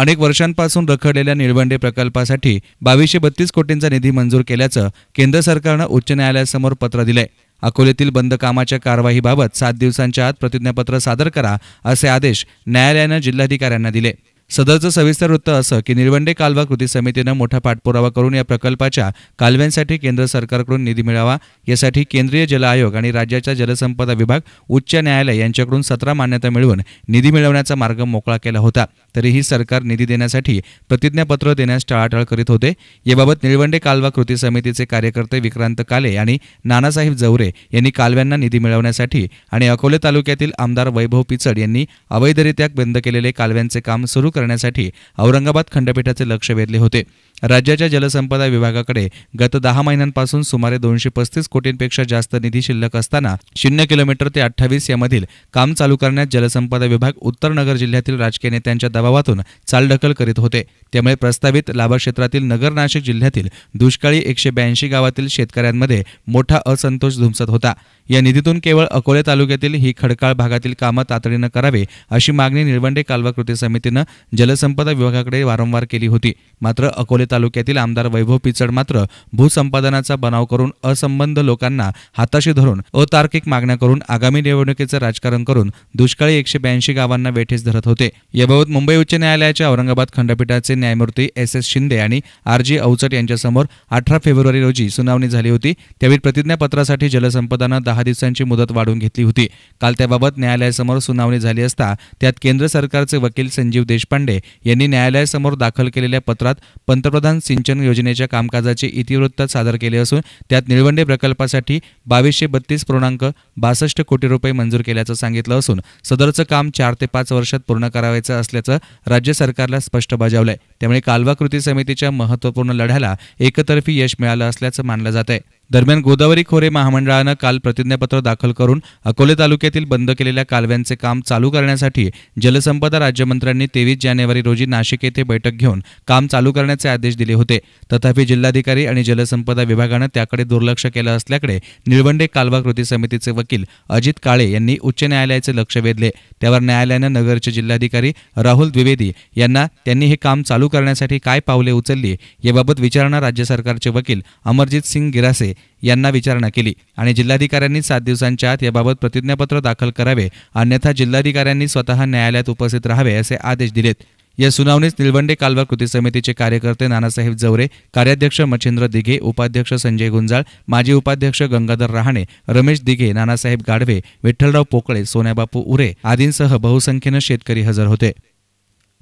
अनेक वर्षांपासून रखडलेल्या निळवंडे प्रकल्पासाठी बावीसशे बत्तीस कोटींचा निधी मंजूर केल्याचं केंद्र सरकारनं उच्च न्यायालयासमोर पत्र दिलंय. अकोल्यातील बंद कामाच्या कारवाईबाबत सात दिवसांच्या आत प्रतिज्ञापत्र सादर करा असे आदेश न्यायालयानं जिल्हाधिकाऱ्यांना दिले. सदरचं सविस्तर वृत्त असं की निळवंडे कालवा कृती समितीनं मोठा पाठपुरावा करून या प्रकल्पाच्या कालव्यांसाठी केंद्र सरकारकडून निधी मिळावा यासाठी केंद्रीय जल आयोग आणि राज्याच्या जलसंपदा विभाग उच्च न्यायालय यांच्याकडून सतरा मान्यता मिळवून निधी मिळवण्याचा मार्ग मोकळा केला होता. तरीही सरकार निधी देण्यासाठी प्रतिज्ञापत्र देण्यास टाळाटाळ करीत होते. याबाबत निळवंडे कालवा कृती समितीचे कार्यकर्ते विक्रांत काले आणि नानासाहेब जवरे यांनी कालव्यांना निधी मिळवण्यासाठी आणि अकोले तालुक्यातील आमदार वैभव पिचड यांनी अवैधरित्या बंद केलेले कालव्यांचे काम सुरू करण्यासाठी औरंगाबाद खंडपीठाचे लक्ष वेधले होते. राज्याच्या जलसंपदा विभागाकडे गत दहा महिन्यांपासून सुमारे दोनशे पस्तीस कोटींपेक्षा जास्त निधी शिल्लक असताना शून्य किलोमीटर ते अठ्ठावीस यामधील काम चालू करण्यात जलसंपदा विभाग उत्तर नगर जिल्ह्यातील राजकीय नेत्यांच्या दबावातून चालढकल करीत होते. त्यामुळे प्रस्तावित लाभक्षेत्रातील नगर नाशिक जिल्ह्यातील दुष्काळी एकशे ब्याऐंशी गावातील शेतकऱ्यांमध्ये मोठा असंतोष धुमसत होता. या निधीतून केवळ अकोले तालुक्यातील ही खडकाळ भागातील कामं तातडीनं करावे अशी मागणी निळवंडे कालवा कृती समितीनं जलसंपदा विभागाकडे वारंवार केली होती. मात्र अकोले तालुक्यातील आमदार वैभव पिचड मात्र भूसंपादनाचा बनाव करून असंबंध लोकांना हाताशी धरून अतार्किक मागण्या करून आगामी निवडणुकीचं राजकारण करून दुष्काळी एकशे ब्याऐंशी गावांना वेठीस धरत होते. याबाबत मुंबई उच्च न्यायालयाच्या औरंगाबाद खंडपीठाचे न्यायमूर्ती एस एस शिंदे आणि आर जी अवचट यांच्यासमोर अठरा फेब्रुवारी रोजी सुनावणी झाली होती. त्यावेळी प्रतिज्ञापत्रासाठी जलसंपदानं दहा दिवसांची मुदत वाढवून घेतली होती. काल त्याबाबत न्यायालयासमोर सुनावणी झाली असता त्यात केंद्र सरकारचे वकील संजीव देशपांडे यांनी न्यायालयासमोर दाखल केलेल्या पत्रात पंतप्रधान सिंचन योजनेच्या कामकाजाचे इतिवृत्त सादर केले असून त्यात निळवंडे प्रकल्पासाठी बावीसशे बत्तीस पूर्णांक बासष्ट कोटी रुपये मंजूर केल्याचं सांगितलं असून सदरचं काम चार ते पाच वर्षात पूर्ण करावायचं असल्याचं राज्य सरकारला स्पष्ट बजावलंय. त्यामुळे कालवा कृती समितीच्या महत्त्वपूर्ण लढ्याला एकतर्फी यश मिळालं असल्याचं मानलं जात आहे दरम्यान गोदावरी खोरे महामंडळानं काल प्रतिज्ञापत्र दाखल करून अकोले तालुक्यातील बंद केलेल्या कालव्यांचे काम चालू करण्यासाठी जलसंपदा राज्यमंत्र्यांनी तेवीस जानेवारी रोजी नाशिक येथे बैठक घेऊन काम चालू करण्याचे आदेश दिले होते. तथापि जिल्हाधिकारी आणि जलसंपदा विभागानं त्याकडे दुर्लक्ष केलं असल्याकडे निळवंडे कालवा कृती समितीचे वकील अजित काळे यांनी उच्च न्यायालयाचे लक्ष वेधले. त्यावर न्यायालयानं नगरचे जिल्हाधिकारी राहुल द्विवेदी यांना त्यांनी हे काम चालू करण्यासाठी काय पावले उचलली याबाबत विचारणा राज्य सरकारचे वकील अमरजित सिंग गिरासे यांना विचारणा केली. आणि जिल्हाधिकाऱ्यांनी सात दिवसांच्या आत याबाबत प्रतिज्ञापत्र दाखल करावे अन्यथा जिल्हाधिकाऱ्यांनी स्वतः न्यायालयात उपस्थित राहावे असे आदेश दिलेत. या सुनावणीत निलवंडे कालवा कृती समितीचे कार्यकर्ते नानासाहेब जवरे कार्याध्यक्ष मच्छिंद्र दिघे उपाध्यक्ष संजय गुंजाळ माजी उपाध्यक्ष गंगाधर रहाणे रमेश दिघे नानासाहेब गाढवे विठ्ठलराव पोकळे सोन्याबापू उरे आदींसह बहुसंख्येनं शेतकरी हजर होते.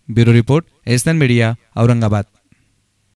Bureau report SN media Aurangabad.